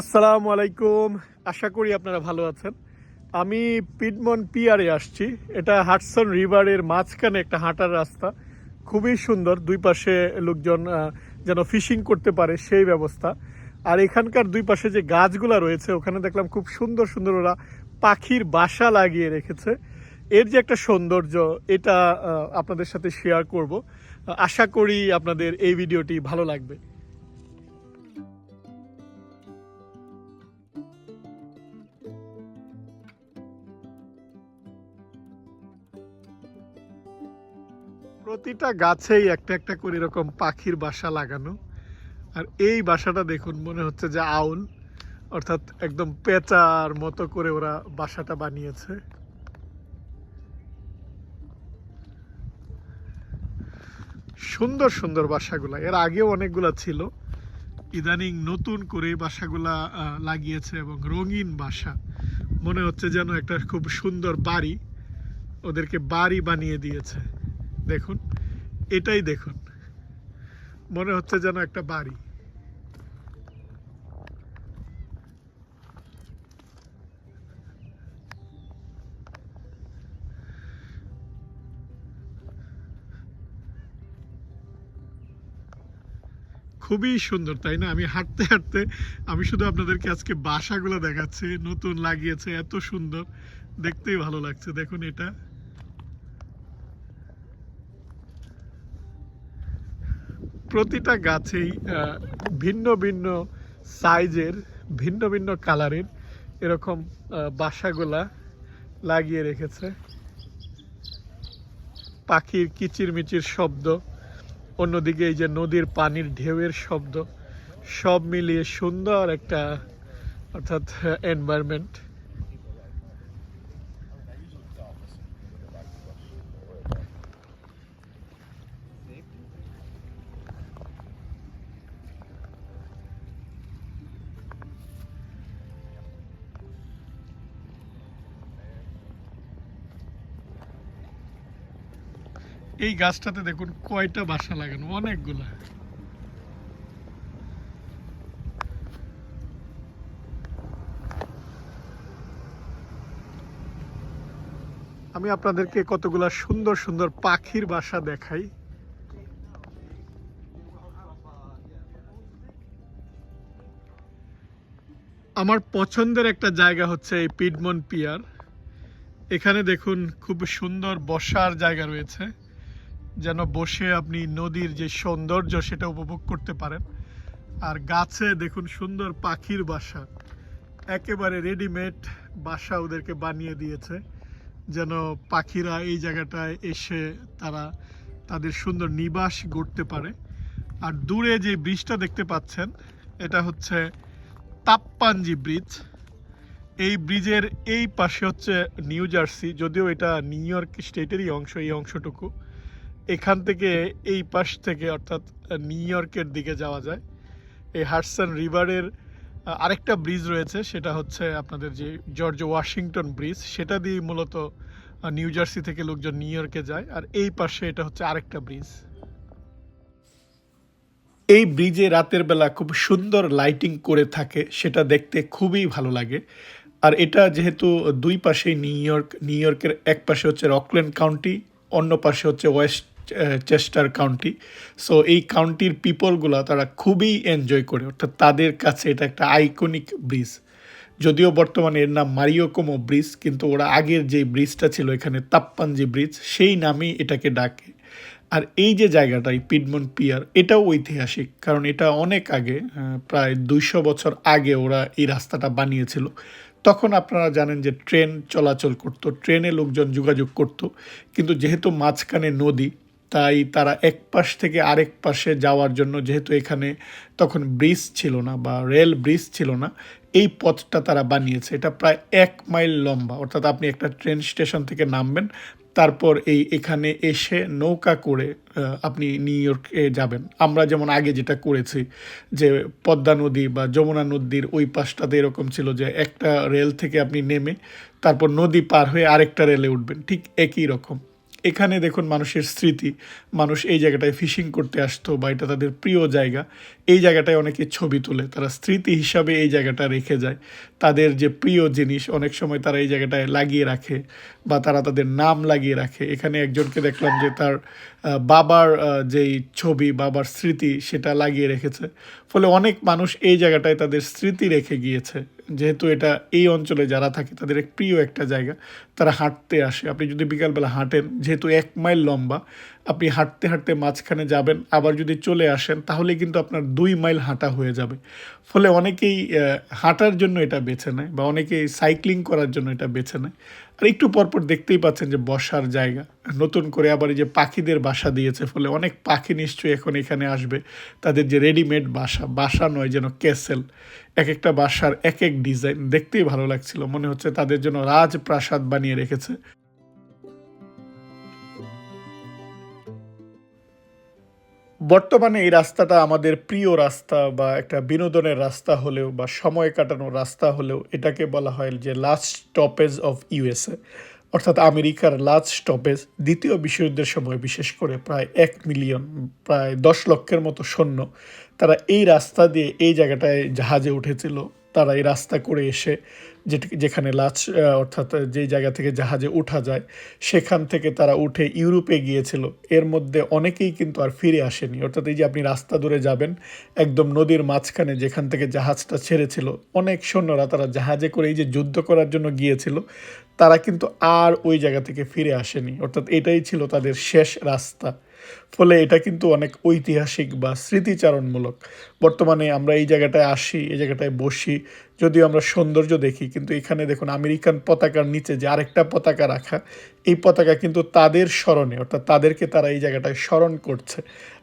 আসসালামু আলাইকুম। আশা করি আপনারা ভালো আছেন। আমি পিডমন পিয়ারে আসছি। এটা হাটসন রিভারের মাঝখানে একটা হাঁটার রাস্তা। খুবই সুন্দর। দুই পাশে লোকজন যেন ফিশিং করতে পারে সেই ব্যবস্থা। আর এখানকার দুই পাশে যে গাছগুলো রয়েছে, ওখানে দেখলাম খুব সুন্দর সুন্দর ওরা পাখির বাসা লাগিয়ে রেখেছে। এর যে একটা সৌন্দর্য, এটা আপনাদের সাথে শেয়ার করব। আশা করি আপনাদের এই ভিডিওটি ভালো লাগবে। প্রতিটা গাছেই একটা একটা করে এরকম পাখির বাসা লাগানো। আর এই বাসাটা দেখুন, মনে হচ্ছে যে আউল। অর্থাৎ একদম পেঁচার মতো করে ওরা বাসাটা বানিয়েছে। সুন্দর সুন্দর বাসাগুলা। এর আগেও অনেকগুলা ছিল। ইদানিং নতুন করে বাসাগুলা লাগিয়েছে এবং রঙিন বাসা। মনে হচ্ছে যেন একটা খুব সুন্দর বাড়ি। ওদেরকে বাড়ি বানিয়ে দিয়েছে। দেখুন, এটাই দেখুন। মনে হচ্ছে যেন একটা বাড়ি। খুবই সুন্দর, তাই না? আমি হাঁটতে হাঁটতে, আমি শুধু আপনাদেরকে আজকে বাসাগুলো দেখাচ্ছি। নতুন লাগিয়েছে, এত সুন্দর। দেখতেই ভালো লাগছে। দেখুন এটা। প্রতিটা গাছেই ভিন্ন ভিন্ন সাইজের ভিন্ন ভিন্ন কালারের এরকম বাসাগুলা লাগিয়ে রেখেছে। পাখির কিচিরমিচির শব্দ, অন্যদিকে এই যে নদীর পানির ঢেউয়ের শব্দ, সব মিলিয়ে সুন্দর একটা, অর্থাৎ এনভায়রনমেন্ট এই গাছটাতে দেখুন কয়টা বাসা লাগানো, অনেকগুলা। আমি আপনাদেরকে কতগুলা সুন্দর সুন্দর পাখির বাসা দেখাই। আমার পছন্দের একটা জায়গা হচ্ছে এই পিডমন পিয়ার। এখানে দেখুন খুব সুন্দর বসার জায়গা রয়েছে। যেন বসে আপনি নদীর যে সৌন্দর্য সেটা উপভোগ করতে পারেন। আর গাছে দেখুন সুন্দর পাখির বাসা। একেবারে রেডিমেড বাসা ওদেরকে বানিয়ে দিয়েছে। যেন পাখিরা এই জায়গাটায় এসে তারা তাদের সুন্দর নিবাস গড়তে পারে। আর দূরে যে ব্রিজটা দেখতে পাচ্ছেন, এটা হচ্ছে তাপ্পাঞ্জি ব্রিজ এই ব্রিজের এই পাশে হচ্ছে নিউ জার্সি যদিও এটা নিউ ইয়র্ক স্টেটেরই অংশ, এই অংশটুকু। এখান থেকে এই পাশ থেকে, অর্থাৎ নিউ ইয়র্কের দিকে যাওয়া যায়। এই হাডসন রিভারের আরেকটা ব্রিজ রয়েছে, সেটা হচ্ছে আপনাদের যে জর্জ ওয়াশিংটন ব্রিজ, সেটা দিয়ে মূলত নিউ জার্সি থেকে লোকজন নিউ ইয়র্কে যায়, আর এই পাশে এটা হচ্ছে আরেকটা ব্রিজ। এই ব্রিজে রাতের বেলা খুব সুন্দর লাইটিং করে থাকে, সেটা দেখতে খুবই ভালো লাগে। আর এটা যেহেতু দুই পাশেই নিউ ইয়র্ক, নিউ ইয়র্কের এক পাশে হচ্ছে রকল্যান্ড কাউন্টি, অন্য পাশে হচ্ছে ওয়েস্ট চেস্টার কাউন্টি সো এই কাউন্টির পিপলগুলো তারা খুবই এনজয় করে। অর্থাৎ তাদের কাছে এটা একটা আইকনিক ব্রিজ যদিও বর্তমানে এর নাম মারিওকোমো ব্রিজ কিন্তু ওরা আগের যে ব্রিজটা ছিল এখানে তাপ্পাঞ্জি ব্রিজ সেই নামেই এটাকে ডাকে। আর এই যে জায়গাটা এই পিডমন পিয়ার এটাও ঐতিহাসিক, কারণ এটা অনেক আগে প্রায় দুইশো বছর আগে ওরা এই রাস্তাটা বানিয়েছিল। তখন আপনারা জানেন যে ট্রেন চলাচল করতো, ট্রেনে লোকজন যোগাযোগ করত, কিন্তু যেহেতু মাঝখানে নদী তাই তারা এক পাশ থেকে আরেক পাশে যাওয়ার জন্য, যেহেতু এখানে তখন ব্রিজ ছিল না বা রেল ব্রিজ ছিল না, এই পথটা তারা বানিয়েছে। এটা প্রায় এক মাইল লম্বা। অর্থাৎ আপনি একটা ট্রেন স্টেশন থেকে নামবেন, তারপর এই এখানে এসে নৌকা করে আপনি নিউ ইয়র্কে যাবেন। আমরা যেমন আগে যেটা করেছি, যে পদ্মা নদী বা যমুনা নদীর ওই পাশটাতে এরকম ছিল যে একটা রেল থেকে আপনি নেমে তারপর নদী পার হয়ে আরেকটা রেলে উঠবেন। ঠিক একই রকম। এখানে দেখুন মানুষের স্মৃতি। মানুষ এই জায়গাটায় ফিশিং করতে আসতো বা এটা তাদের প্রিয় জায়গা। এই জায়গাটায় অনেকে ছবি তোলে। তারা স্মৃতি হিসাবে এই জায়গাটা রেখে যায়। তাদের যে প্রিয় জিনিস, অনেক সময় তারা এই জায়গাটায় লাগিয়ে রাখে বা তারা তাদের নাম লাগিয়ে রাখে। এখানে একজনকে দেখলাম যে তার বাবার যেই ছবি, বাবার স্মৃতি সেটা লাগিয়ে রেখেছে। ফলে অনেক মানুষ এই জায়গাটায় তাদের স্মৃতি রেখে গিয়েছে। যেহেতু এটা এই অঞ্চলে যারা থাকে, তাদের এক প্রিয় একটা জায়গা, তারা হাঁটতে আসে। আপনি যদি বিকালবেলা হাঁটেন, যেহেতু এক মাইল লম্বা, আপনি হাঁটতে হাঁটতে মাঝখানে যাবেন, আবার যদি চলে আসেন তাহলে কিন্তু আপনার দুই মাইল হাঁটা হয়ে যাবে। ফলে অনেকেই হাঁটার জন্য এটা বেছে নেয় বা অনেকেই সাইক্লিং করার জন্য এটা বেছে নেয়। আর একটু পরপর দেখতেই পাচ্ছেন যে বসার জায়গা। নতুন করে আবার এই যে পাখিদের বাসা দিয়েছে, ফলে অনেক পাখি নিশ্চয়ই এখন এখানে আসবে। তাদের যে রেডিমেড বাসা বাসা নয় যেন ক্যাসেল এক একটা বাসার এক এক ডিজাইন দেখতেই ভালো লাগছিল। মনে হচ্ছে তাদের জন্য রাজপ্রাসাদ বানিয়ে রেখেছে। বর্তমানে এই রাস্তাটা আমাদের প্রিয় রাস্তা বা একটা বিনোদনের রাস্তা হলেও বা সময় কাটানোর রাস্তা হলেও এটাকে বলা হয় যে লাস্ট স্টপেজ অফ ইউএসএ অর্থাৎ আমেরিকার লাস্ট স্টপেজ দ্বিতীয় বিশ্বযুদ্ধের সময় বিশেষ করে প্রায় এক মিলিয়ন প্রায় দশ লক্ষের মতো সৈন্য, তারা এই রাস্তা দিয়ে এই জায়গাটায় জাহাজে উঠেছিল। তারা এই রাস্তা করে এসে যেটি- যেখানে লাচ অর্থাৎ যেই জায়গা থেকে জাহাজে ওঠা যায়, সেখান থেকে তারা উঠে ইউরোপে গিয়েছিল। এর মধ্যে অনেকেই কিন্তু আর ফিরে আসেনি। অর্থাৎ এই যে আপনি রাস্তা ধরে যাবেন, একদম নদীর মাঝখানে যেখান থেকে জাহাজটা ছেড়েছিল, অনেক সৈন্যরা তারা জাহাজে করে এই যে যুদ্ধ করার জন্য গিয়েছিল, তারা কিন্তু আর ওই জায়গা থেকে ফিরে আসেনি। অর্থাৎ এটাই ছিল তাদের শেষ রাস্তা। ফলে এটা কিন্তু অনেক ঐতিহাসিক বা স্মৃতিচারণমূলক। বর্তমানে আমরা এই জায়গাটায় আসি, এই জায়গাটায় বসি, যদিও আমরা সৌন্দর্য দেখি, কিন্তু এখানে দেখুন আমেরিকান পতাকার নিচে যে আরেকটা পতাকা রাখা, এই পতাকা কিন্তু তাদের স্মরণে, অর্থাৎ তাদেরকে তারা এই জায়গাটায় স্মরণ করছে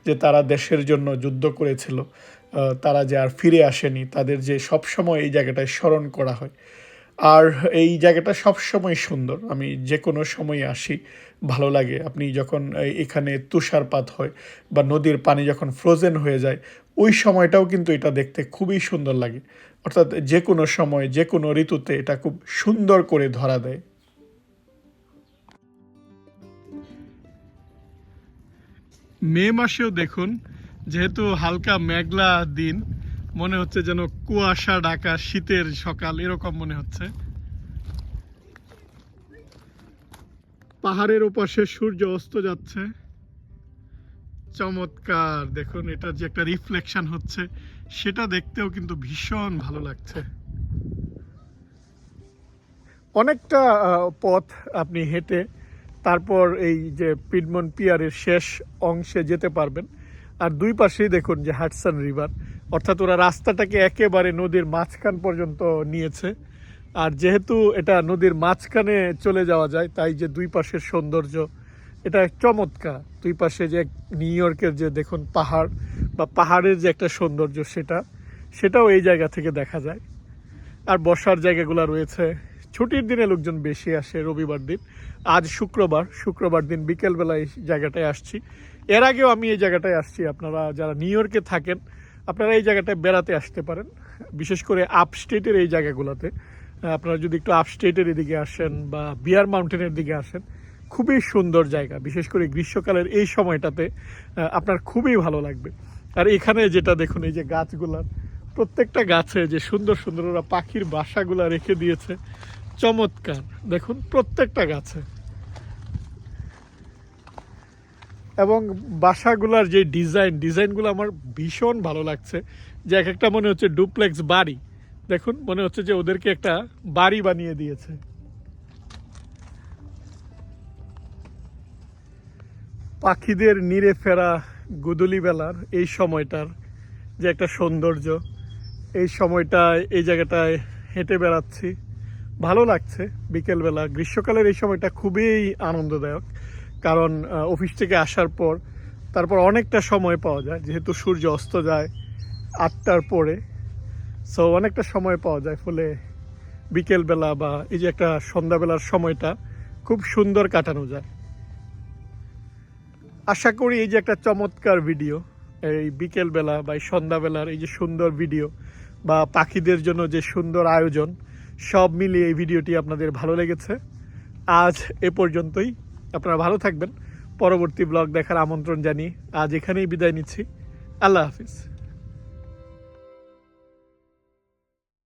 যে তারা দেশের জন্য যুদ্ধ করেছিল তারা যে আর ফিরে আসেনি, তাদের যে সবসময় এই জায়গাটায় স্মরণ করা হয়। আর এই জায়গাটা সবসময় সুন্দর। আমি যে কোনো সময় আসি, ভালো লাগে। আপনি যখন এখানে তুষারপাত হয় বা নদীর পানি যখন ফ্রোজেন হয়ে যায়, ওই সময়টাও কিন্তু এটা দেখতে খুবই সুন্দর লাগে। অর্থাৎ যে কোনো সময় যে কোনো ঋতুতে এটা খুব সুন্দর করে ধরা দেয়। মে মাসেও দেখুন, যেহেতু হালকা মেঘলা দিন মনে হচ্ছে যেন কুয়াশা, ঢাকা, শীতের সকাল, এরকম মনে হচ্ছে। পাহাড়ের ওপাশে সূর্য অস্ত যাচ্ছে। চমৎকার, দেখুন, এটা যে একটা রিফ্লেকশন হচ্ছে, সেটা দেখতেও কিন্তু ভীষণ ভালো লাগছে। অনেকটা পথ আপনি হেঁটে তারপর এই যে পিডমন পিয়ারের শেষ অংশে যেতে পারবেন। আর দুই পাশেই দেখুন যে হাটসান রিভার। অর্থাৎ ওরা রাস্তাটাকে একেবারে নদীর মাঝখান পর্যন্ত নিয়েছে। আর যেহেতু এটা নদীর মাঝখানে চলে যাওয়া যায়, তাই যে দুই পাশের সৌন্দর্য, এটা চমৎকার। দুই পাশে যে নিউ ইয়র্কের যে দেখুন পাহাড়, বা পাহাড়ের যে একটা সৌন্দর্য সেটা, সেটাও এই জায়গা থেকে দেখা যায়। আর বসার জায়গাগুলো রয়েছে। ছুটির দিনে লোকজন বেশি আসে রবিবার দিন। আজ শুক্রবার শুক্রবার দিন বিকেলবেলা এই জায়গাটায় আসছি। এর আগেও আমি এই জায়গাটায় আসছি। আপনারা যারা নিউ ইয়র্কে থাকেন আপনারা এই জায়গাটায় বেড়াতে আসতে পারেন, বিশেষ করে আপস্টেটের এই জায়গাগুলোতে। আপনারা যদি একটু আপস্টেটের এদিকে আসেন বা বিয়ার মাউন্টেনের দিকে আসেন, খুবই সুন্দর জায়গা। বিশেষ করে গ্রীষ্মকালের এই সময়টাতে আপনার খুবই ভালো লাগবে। আর এখানে যেটা দেখুন, এই যে গাছগুলার প্রত্যেকটা গাছে যে সুন্দর সুন্দর ওরা পাখির বাসাগুলা রেখে দিয়েছে, চমৎকার। দেখুন, প্রত্যেকটা গাছে। এবং বাসাগুলার যে ডিজাইন, ডিজাইনগুলো আমার ভীষণ ভালো লাগছে। যে এক একটা মনে হচ্ছে ডুপ্লেক্স বাড়ি। দেখুন, মনে হচ্ছে যে ওদেরকে একটা বাড়ি বানিয়ে দিয়েছে। পাখিদের নিরে ফেরা গুদুলি বেলার এই সময়টার যে একটা সৌন্দর্য, এই সময়টায়, এই জায়গাটায় হেঁটে বেড়াচ্ছি। ভালো লাগছে বিকেলবেলা। গ্রীষ্মকালের এই সময়টা খুবই আনন্দদায়ক। কারণ অফিস থেকে আসার পর, তারপর অনেকটা সময় পাওয়া যায়, যেহেতু সূর্য অস্ত যায় আটটার পরে। সো অনেকটা সময় পাওয়া যায়, ফলে বিকেলবেলা বা এই যে একটা সন্ধ্যাবেলার সময়টা খুব সুন্দর কাটানো যায়। আশা করি এই যে একটা চমৎকার ভিডিও এই বিকেলবেলা বা এই সন্ধ্যাবেলার এই যে সুন্দর ভিডিও বা পাখিদের জন্য যে সুন্দর আয়োজন, সব মিলিয়ে এই ভিডিওটি আপনাদের ভালো লেগেছে। আজ এ পর্যন্তই। আপনারা ভালো থাকবেন। পরবর্তী ব্লগ দেখার আমন্ত্রণ জানিয়ে আজ এখানেই বিদায় নিচ্ছি। আল্লাহ হাফিজ।